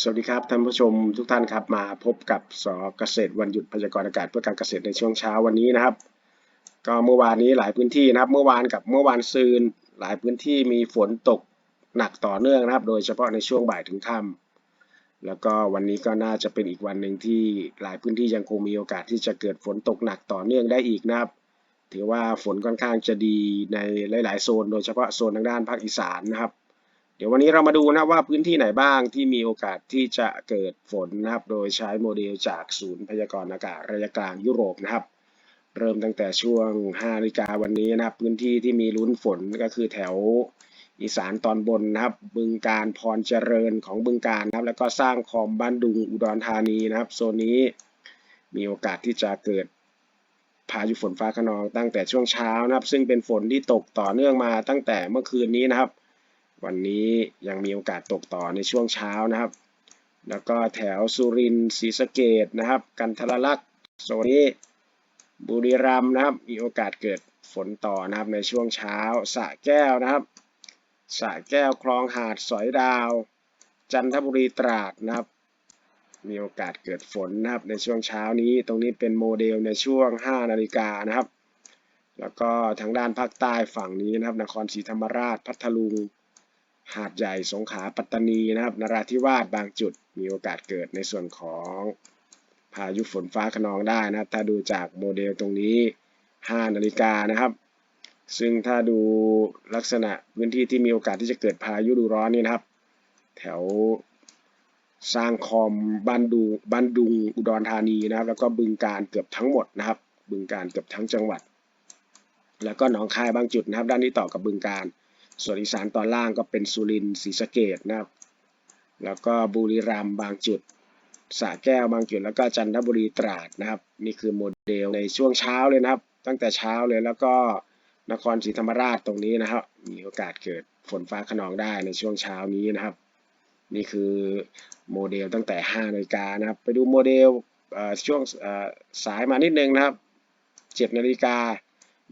สวัสดีครับท่านผู้ชมทุกท่านครับมาพบกับสเกษตรวันหยุดพยากรณ์อากาศเพื่อการเกษตรในช่วงเช้าวันนี้นะครับ ก็เมื่อวานนี้หลายพื้นที่นะครับ เมื่อวานกับเมื่อวานซืนหลายพื้นที่มีฝนตกหนักต่อเนื่องนะครับ โดยเฉพาะในช่วงบ่ายถึงค่ำแล้วก็วันนี้ก็น่าจะเป็นอีกวันหนึ่งที่หลายพื้นที่ยังคงมีโอกาสที่จะเกิดฝนตกหนักต่อเนื่องได้อีกนะครับ ถือว่าฝนค่อนข้างจะดีในหลาย ๆ โซน โดยเฉพาะโซนทางด้านภาคอีสานนะครับ เดี๋ยววันนี้เรามาดูนะว่าพื้นที่ไหนบ้างที่มีโอกาสที่จะเกิดฝนนะครับ โดยใช้โมเดลจากศูนย์พยากรณ์อากาศระยะกลางยุโรปนะครับ เริ่มตั้งแต่ช่วง5นาฬิกาวันนี้นะครับ พื้นที่ที่มีลุ้นฝนก็คือแถวอีสานตอนบนนะครับ บึงการพรเจริญของบึงการนะครับ แล้วก็สร้างคอมบ้านดุงอุดรธานีนะครับ โซนนี้มีโอกาสที่จะเกิดพายุฝนฟ้าขนองตั้งแต่ช่วงเช้านะครับ ซึ่งเป็นฝนที่ตกต่อเนื่องมาตั้งแต่เมื่อคืนนี้นะครับ วันนี้ยังมีโอกาสตกต่อในช่วงเช้านะครับ แล้วก็แถวสุรินทร์ศรีสะเกดนะครับ กันทรลักษณ์โซนี้บุรีรัมย์นะครับ มีโอกาสเกิดฝนต่อนะครับในช่วงเช้าสะแก้วนะครับสะแก้วคลองหาดสอยดาว จันทบุรีตราดนะครับ มีโอกาสเกิดฝนนะครับในช่วงเช้านี้ตรงนี้เป็นโมเดลในช่วง 5 นาฬิกานะครับ แล้วก็ทางด้านภาคใต้ฝั่งนี้นะครับ นครศรีธรรมราชพัทลุง หาดใหญ่สงขลาปัตตานีนะครับนราธิวาสบางจุดมีโอกาสเกิดในส่วนของพายุฝนฟ้าขนองได้นะครับ ถ้าดูจากโมเดลตรงนี้ 5 นาฬิกานะครับ ซึ่งถ้าดูลักษณะพื้นที่ที่มีโอกาสที่จะเกิดพายุดูร้อนนี่นะครับ แถวสร้างคอมบ้านดูบ้านดุงอุดรธานีนะครับ แล้วก็บึงการเกือบทั้งหมดนะครับ บึงการเกือบทั้งจังหวัด แล้วก็หนองคายบางจุดนะครับ ด้านนี้ต่อกับบึงการ ส่วนอีสานตอนล่างก็เป็นสุรินทร์ศรีสะเกดนะครับ แล้วก็บุรีรัมย์บางจุดสระแก้วบางจุดแล้วก็จันทบุรีตราดนะครับ นี่คือโมเดลในช่วงเช้าเลยนะครับ ตั้งแต่เช้าเลยแล้วก็นครศรีธรรมราชตรงนี้นะครับ มีโอกาสเกิดฝนฟ้าขนองได้ในช่วงเช้านี้นะครับ นี่คือโมเดลตั้งแต่5นาฬิกานะครับ ไปดูโมเดลช่วงสายมานิดนึงนะครับ7นาฬิกา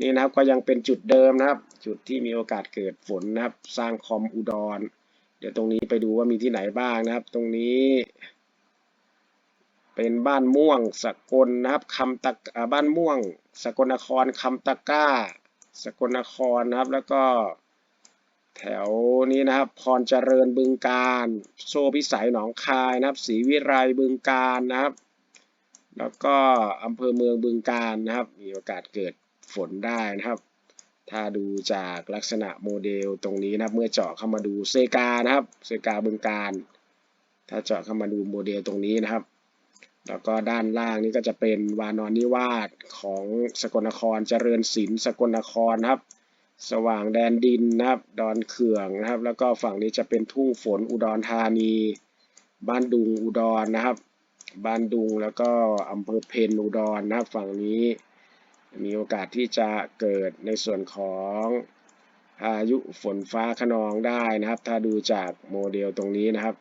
นี่นะครับก็ยังเป็นจุดเดิมนะครับ จุดที่มีโอกาสเกิดฝนนะครับ สร้างคอมอุดร เดี๋ยวตรงนี้ไปดูว่ามีที่ไหนบ้างนะครับ ตรงนี้ เป็นบ้านม่วงสกลนะครับคำตะบ้านม่วง สกลนครคำตะก้า สกลนครนะครับ แล้วก็แถวนี้นะครับ พรเจริญบึงการ โซพิสัยหนองคายนะครับศรีวิไลบึงการนะครับ แล้วก็อำเภอเมืองบึงการนะครับ มีโอกาสเกิด ฝนได้นะครับ ถ้าดูจากลักษณะโมเดลตรงนี้นะครับ เมื่อเจาะเข้ามาดูเซกานะครับเซกาบึงการ ถ้าเจาะเข้ามาดูโมเดลตรงนี้นะครับ แล้วก็ด้านล่างนี้ก็จะเป็นวานอนนิวาสของสกลนครเจริญศิลป์สกลนครนะครับ สว่างแดนดินนะครับ ดอนเขื่องนะครับ แล้วก็ฝั่งนี้จะเป็นทุ่งฝนอุดรธานี บ้านดุงอุดรนะครับบ้านดุงแล้วก็อำเภอเพนอุดรนะครับฝั่งนี้ มีโอกาสที่จะเกิดในส่วนของพายุฝนฟ้าขนองได้นะครับ ถ้าดูจากโมเดลตรงนี้นะครับ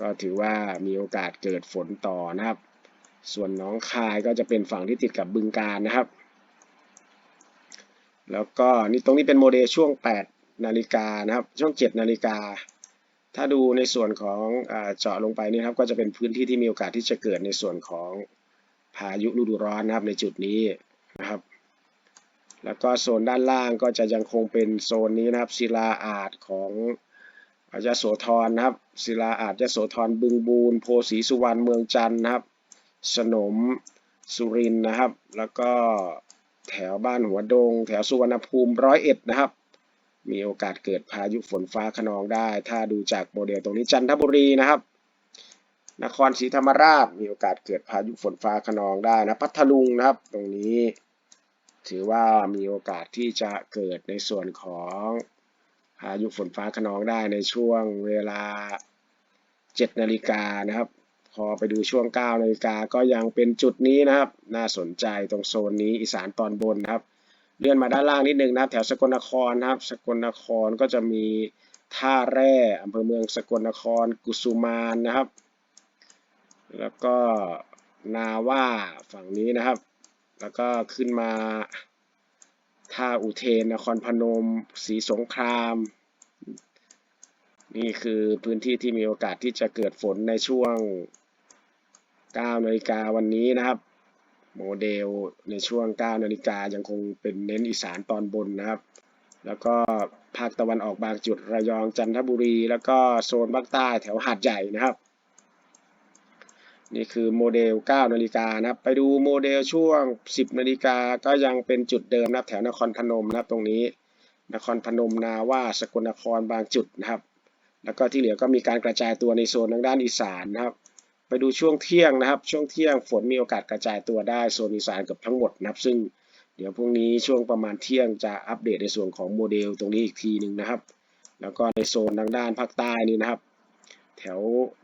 ก็ถือว่ามีโอกาสเกิดฝนต่อนะครับ ส่วนน้องคายก็จะเป็นฝั่งที่ติดกับบึงการนะครับ แล้วก็นี่ตรงนี้เป็นโมเดลช่วง 8 นาฬิกานะครับ ช่วง 7 นาฬิกา ถ้าดูในส่วนของเจาะลงไปนี่ครับ ก็จะเป็นพื้นที่ที่มีโอกาสที่จะเกิดในส่วนของพายุฤดูร้อนนะครับในจุดนี้ นะครับ แล้วก็โซนด้านล่างก็จะยังคงเป็นโซนนี้นะครับศิลาอาจของยโสธรนะครับศิลาอาจยโสธรบึงบูนโพสีสุวรรณเมืองจันทร์นะครับ สนมสุรินนะครับ แล้วก็แถวบ้านหัวดง แถวสุวรรณภูมิร้อยเอ็ดนะครับ มีโอกาสเกิดพายุฝนฟ้าขนองได้ ถ้าดูจากโมเดลตรงนี้จันทบุรีนะครับ นครศรีธรรมราชมีโอกาสเกิดพายุฝนฟ้าขนองได้นะพัทลุงนะครับ ตรงนี้ ถือว่ามีโอกาสที่จะเกิดในส่วนของพายุฝนฟ้าขนองได้ในช่วงเวลา 7 นาฬิกานะครับ พอไปดูช่วง 9 นาฬิกาก็ยังเป็นจุดนี้นะครับ น่าสนใจตรงโซนนี้อีสานตอนบนนะครับ เลื่อนมาด้านล่างนิดนึงนะแถวสกลนครนะครับ สกลนครก็จะมีท่าแร่อำเภอเมืองสกลนคร กุสุมานนะครับ แล้วก็นาว่าฝั่งนี้นะครับ แล้วก็ขึ้นมาท่าอุเทนนครพนมศรีสงคราม นี่คือพื้นที่ที่มีโอกาสที่จะเกิดฝนในช่วง9นาฬิกาวันนี้นะครับ โมเดลในช่วง9นาฬิกายังคงเป็นเน้นอีสานตอนบนนะครับ แล้วก็ภาคตะวันออกบางจุดระยองจันทบุรี แล้วก็โซนภาคใต้แถวหาดใหญ่นะครับ นี่คือโมเดล 9 นาฬิกานะครับ ไปดูโมเดลช่วง 10 นาฬิกาก็ยังเป็นจุดเดิมนะครับ แถวนครพนมนะครับตรงนี้ นครพนมนาว่าสกลนครบางจุดนะครับ แล้วก็ที่เหลือก็มีการกระจายตัวในโซนทางด้านอีสานนะครับ ไปดูช่วงเที่ยงนะครับ ช่วงเที่ยงฝนมีโอกาสกระจายตัวได้โซนอีสานเกับทั้งหมดนะครับ ซึ่งเดี๋ยวพรุ่งนี้ช่วงประมาณเที่ยงจะอัปเดตในส่วนของโมเดลตรงนี้อีกทีหนึ่งนะครับ แล้วก็ในโซนทางด้านภาคใต้นี่นะครับ แถว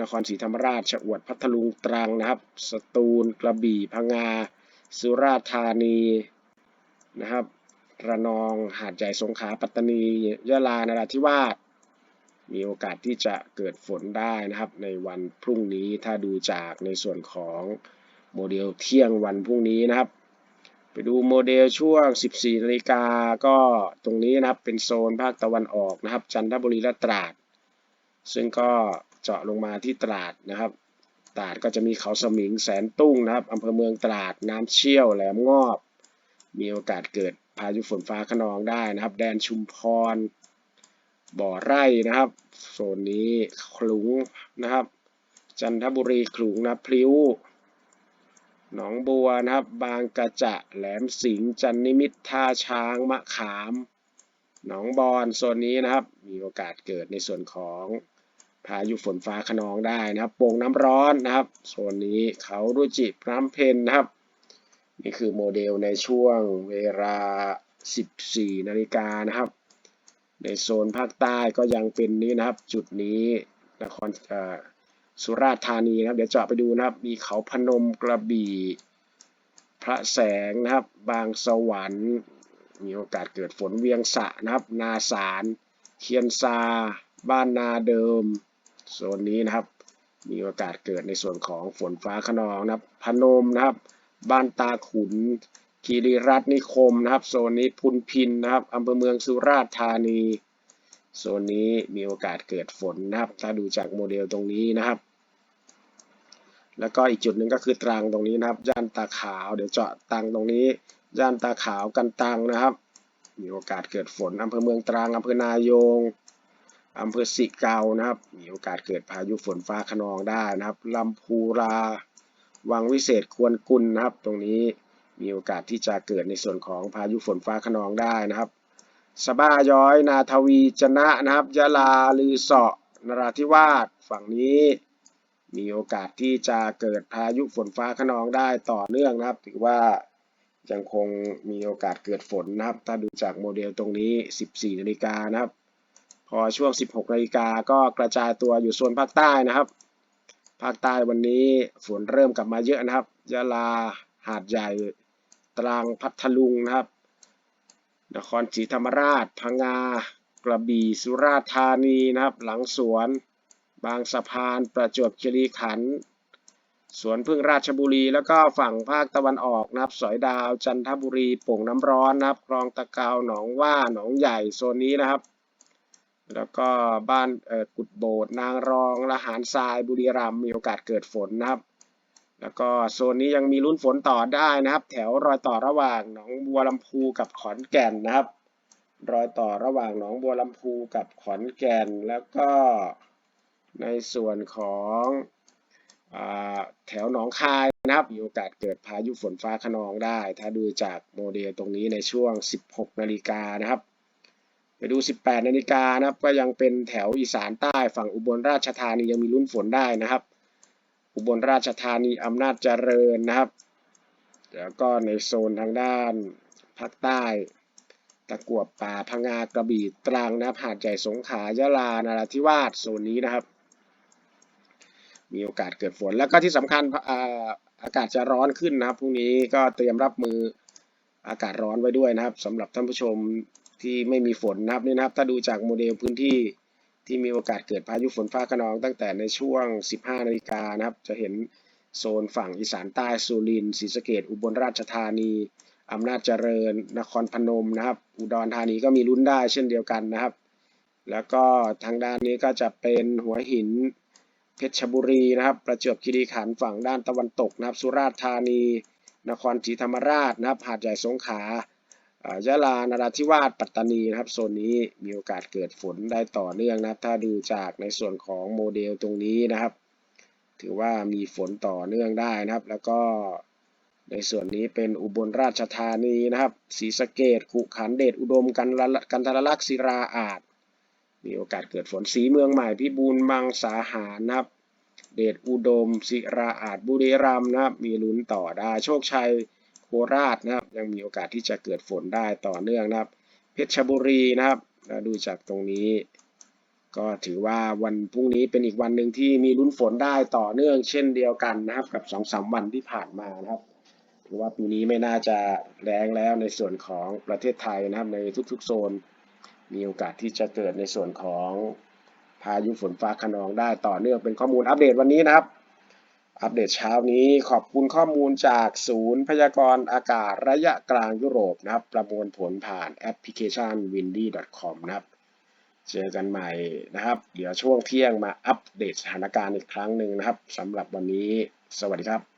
นครศรีธรรมราชชะอวดพัทลุงตรังนะครับ สตูลกระบี่พังงา สุราษฎร์ธานีนะครับระนองหาดใหญ่สงขลาปัตตานียะลานราธิวาสมีโอกาสที่จะเกิดฝนได้นะครับ ในวันพรุ่งนี้ถ้าดูจากในส่วนของโมเดลเที่ยงวันพรุ่งนี้นะครับ ไปดูโมเดลช่วง 14นาฬิกาก็ตรงนี้นะครับเป็นโซนภาคตะวันออกนะครับ จันทบุรีและตราด ซึ่งก็ เจาะลงมาที่ตราดนะครับ ตราดก็จะมีเขาสมิงแสนตุ้งนะครับอำเภอเมืองตราดน้ำเชี่ยวแหลมงอบ มีโอกาสเกิดพายุฝนฟ้าขนองได้นะครับ แดนชุมพร บ่อไร่นะครับโซนนี้ขลุงนะครับ จันทบุรีขลุงนะพลิ้วหนองบัวนะครับ บางกระจะแหลมสิงห์จันนิมิตรท่าช้างมะขาม หนองบอนโซนนี้นะครับ มีโอกาสเกิดในส่วนของ พายุฝนฟ้าขนองได้นะครับ โป่งน้ำร้อนนะครับ โซนนี้เขารุจิน้ำเพนนะครับ นี่คือโมเดลในช่วงเวลา 14 นาฬิกานะครับ ในโซนภาคใต้ก็ยังเป็นนี้นะครับ จุดนี้นครสุราษฎร์ธานีนะครับ เดี๋ยวเจาะไปดูนะครับ มีเขาพนมกระบี่พระแสงนะครับ บางสวรรค์มีโอกาสเกิดฝนเวียงสะนะครับ นาสารเคียนซา บ้านนาเดิม โซนนี้นะครับ มีโอกาสเกิดในส่วนของฝนฟ้าขนองนะครับ พนมนะครับ บ้านตาขุนคีรีรัตน์นิคมนะครับ โซนนี้พุนพินนะครับอำเภอเมืองสุราษฎร์ธานี โซนนี้มีโอกาสเกิดฝนนะครับ ถ้าดูจากโมเดลตรงนี้นะครับ แล้วก็อีกจุดหนึ่งก็คือตรังตรงนี้นะครับ ย่านตาขาว เดี๋ยวเจาะตังตรงนี้ ย่านตาขาวกันตังนะครับ มีโอกาสเกิดฝนอำเภอเมืองตรังอำเภอนายง อำเภอสิเกานะครับ มีโอกาสเกิดพายุฝนฟ้าขนองได้นะครับลำพูราวังวิเศษควรกุลนะครับ ตรงนี้มีโอกาสที่จะเกิดในส่วนของพายุฝนฟ้าขนองได้นะครับสบ้าย้อย นาทวีจนะนะครับยะลาลือเสาะนราธิวาสฝั่งนี้มีโอกาสที่จะเกิดพายุฝนฟ้าขนองได้ต่อเนื่องนะครับ ถือว่ายังคงมีโอกาสเกิดฝนนะครับ ถ้าดูจากโมเดลตรงนี้ 14นาฬิกานะครับ พอช่วง 16นาฬิกาก็กระจายตัวอยู่โซนภาคใต้นะครับ ภาคใต้วันนี้ฝนเริ่มกลับมาเยอะนะครับยะลาหาดใหญ่ ตรังพัทลุงนะครับ นครศรีธรรมราช พังงา กระบี่ สุราษฎร์ธานีนะครับ หลังสวน บางสะพาน ประจวบคีรีขันธ์ สวนพึ่งราชบุรี แล้วก็ฝั่งภาคตะวันออกนะครับ สอยดาว จันทบุรี โป่งน้ำร้อนนะครับ คลองตะเกาหนองว่า หนองใหญ่ โซนนี้นะครับ แล้วก็บ้านเออกุดโบดนางรองละหารทรายบุรีรัมย์มีโอกาสเกิดฝนนะครับ แล้วก็โซนนี้ยังมีลุ้นฝนต่อได้นะครับ แถวรอยต่อระหว่างหนองบัวลำพูกับขอนแก่นนะครับ รอยต่อระหว่างหนองบัวลำพูกับขอนแก่น แล้วก็ในส่วนของอแถวหนองคายนะครับมีโอกาสเกิดพายุฝนฟ้าขนองได้ ถ้าดูจากโมเดลตรงนี้ในช่วง 16 นาฬิกานะครับ ดู 18 นาฬิกานะครับ ก็ยังเป็นแถวอีสานใต้ฝั่งอุบลราชธานียังมีลุ้นฝนได้นะครับ อุบลราชธานีอำนาจเจริญนะครับ แล้วก็ในโซนทางด้านภาคใต้ ตะกวบป่าพังงากระบี่ตรังนะครับหาดใหญ่สงขลายะลานราธิวาสโซนนี้นะครับ มีโอกาสเกิดฝนแล้วก็ที่สำคัญอาอากาศจะร้อนขึ้นนะครับพรุ่งนี้ก็เตรียมรับมืออากาศร้อนไว้ด้วยนะครับสำหรับท่านผู้ชม ที่ไม่มีฝนนะครับนี่นะครับ ถ้าดูจากโมเดลพื้นที่ที่มีโอกาสเกิดพายุฝนฟ้าคะนองตั้งแต่ในช่วง 15 นาฬิกานะครับ จะเห็นโซนฝั่งอีสานใต้สุรินทร์ศรีสะเกษอุบลราชธานีอำนาจเจริญ นครพนมนะครับ อุดรธานีก็มีลุ้นได้เช่นเดียวกันนะครับ แล้วก็ทางด้านนี้ก็จะเป็นหัวหินเพชรบุรีนะครับ ประจวบคีรีขันธ์ฝั่งด้านตะวันตกนะครับ สุราษฎร์ธานี นครศรีธรรมราชนะครับหาดใหญ่สงขลา ยะลานราธิวาสปัตตานีนะครับโซนนี้มีโอกาสเกิดฝนได้ต่อเนื่องนะครับ ถ้าดูจากในส่วนของโมเดลตรงนี้นะครับ ถือว่ามีฝนต่อเนื่องได้นะครับ แล้วก็ในส่วนนี้เป็นอุบลราชธานีนะครับศรีสะเกดขุขันเดชอุดมกันละกันทรลักษ์ศิราอาจ มีโอกาสเกิดฝนสีเมืองใหม่พิบูลบางสาหารนะครับ เดชอุดมศิราอาจบุรีรัมย์นะครับ มีลุ้นต่อได้โชคชัยโคราชนะครับ ยังมีโอกาสที่จะเกิดฝนได้ต่อเนื่องนะครับ เพชรบุรีนะครับดูจากตรงนี้ ก็ถือว่าวันพรุ่งนี้เป็นอีกวันหนึ่งที่มีลุ้นฝนได้ต่อเนื่องเช่นเดียวกันนะครับ กับสองสามวันที่ผ่านมานะครับถือว่าปีนี้ไม่น่าจะแรงแล้วในส่วนของประเทศไทยนะครับในทุกๆโซน มีโอกาสที่จะเกิดในส่วนของพายุฝนฟ้าคะนองได้ต่อเนื่องเป็นข้อมูลอัปเดตวันนี้นะครับ อัปเดตเช้านี้ขอบคุณข้อมูลจากศูนย์พยากรณ์อากาศระยะกลางยุโรปนะครับ ประมวลผลผ่านแอปพลิเคชัน windy.com นะครับเจอกันใหม่นะครับ เดี๋ยวช่วงเที่ยงมาอัปเดตสถานการณ์อีกครั้งหนึ่งนะครับสำหรับวันนี้ สวัสดีครับ